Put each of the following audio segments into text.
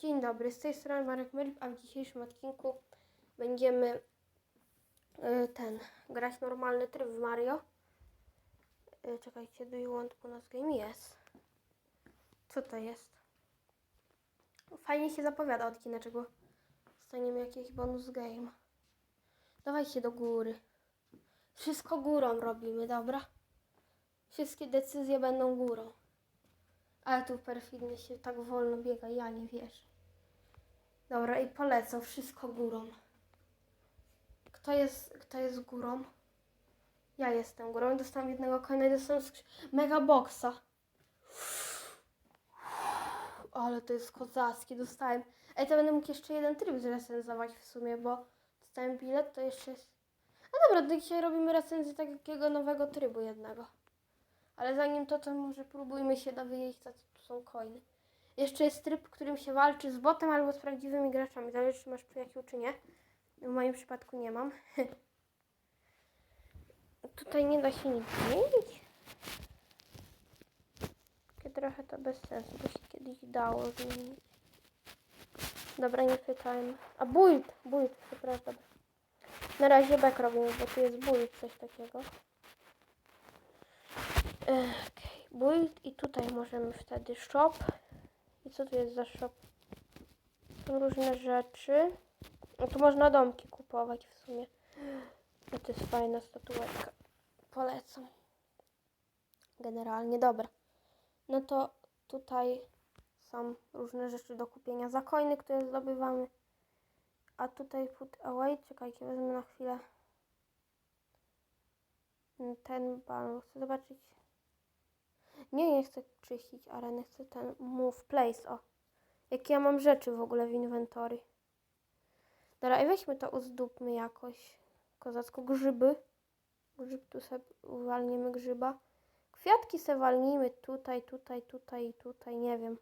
Dzień dobry, z tej strony Marek Myrp, a w dzisiejszym odcinku będziemy y, ten, grać normalny tryb w Mario. Y, czekajcie, do you want bonus game? Yes. Co to jest? Fajnie się zapowiada odcinek, bo dostaniemy jakiś bonus game. Dawajcie do góry. Wszystko górą robimy, dobra? Wszystkie decyzje będą górą. Ale tu perfidnie się tak wolno biega, ja nie wierzę. Dobra, i polecą wszystko górą. Kto jest, kto jest górą? Ja jestem górą. Dostałem jednego coina i dostałem skrzy- mega boxa. Ale to jest kozackie, dostałem. Ej, to będę mógł jeszcze jeden tryb zrecenzować w sumie, bo dostałem bilet, to jeszcze jest... No dobra, to dzisiaj robimy recenzję takiego nowego trybu jednego. Ale zanim to, to może próbujmy się dowiedzieć, co tu są coiny. Jeszcze jest tryb, w którym się walczy z botem albo z prawdziwymi graczami. Zależy, czy masz przyjaciół, czy nie. W moim przypadku nie mam. Tutaj nie da się nic zmienić. Takie trochę to bez sensu, bo się kiedyś dało zmienić. Dobra, nie pytałem. A build, build, przepraszam. Na razie back robimy, bo tu jest build, coś takiego. Okej, build i tutaj możemy wtedy shop. I co tu jest za shop? Różne rzeczy. No tu można domki kupować w sumie. No to jest fajna statuetka. Polecam. Generalnie, dobra. No to tutaj są różne rzeczy do kupienia za coiny, które zdobywamy. A tutaj put away, czekajcie, wezmę na chwilę ten balon. Chcę zobaczyć. Nie, nie chcę czyścić areny, chcę ten move place, o. Jakie ja mam rzeczy w ogóle w inwentory. Dobra, i weźmy to, uzdupmy jakoś. Kozacko, grzyby. Grzyb, tu sobie uwalnimy grzyba. Kwiatki se walnijmy tutaj, tutaj, tutaj i tutaj, nie wiem.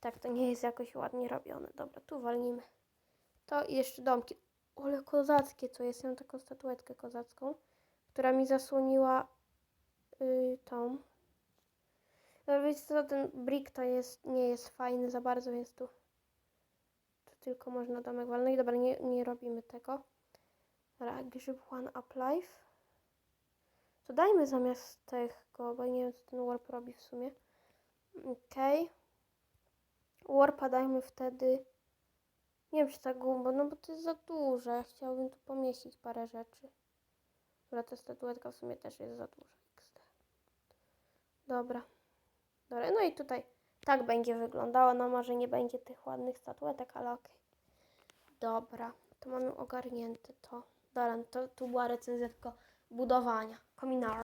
Tak, to nie jest jakoś ładnie robione. Dobra, tu walnimy. To i jeszcze domki. Ole kozackie co jest. Ja mam taką statuetkę kozacką, która mi zasłoniła yy, tą. No wiecie co, ten brick to jest, nie jest fajny za bardzo, więc tu, tu tylko można domek walnąć. Dobra, nie, nie robimy tego. Dobra, grzyb one up life. To dajmy zamiast tego, bo nie wiem co ten warp robi w sumie. Okej. Warpa dajmy wtedy... Nie wiem czy tak gumbo, no bo to jest za duże. Ja chciałabym tu pomieścić parę rzeczy. Dobra, ta statuetka w sumie też jest za duża. Dobra. Dobra, no i tutaj tak będzie wyglądało. No może nie będzie tych ładnych statuetek, ale okej. Dobra, to mamy ogarnięte to. Dobra, no to tu była recenzja tylko budowania. Kominar.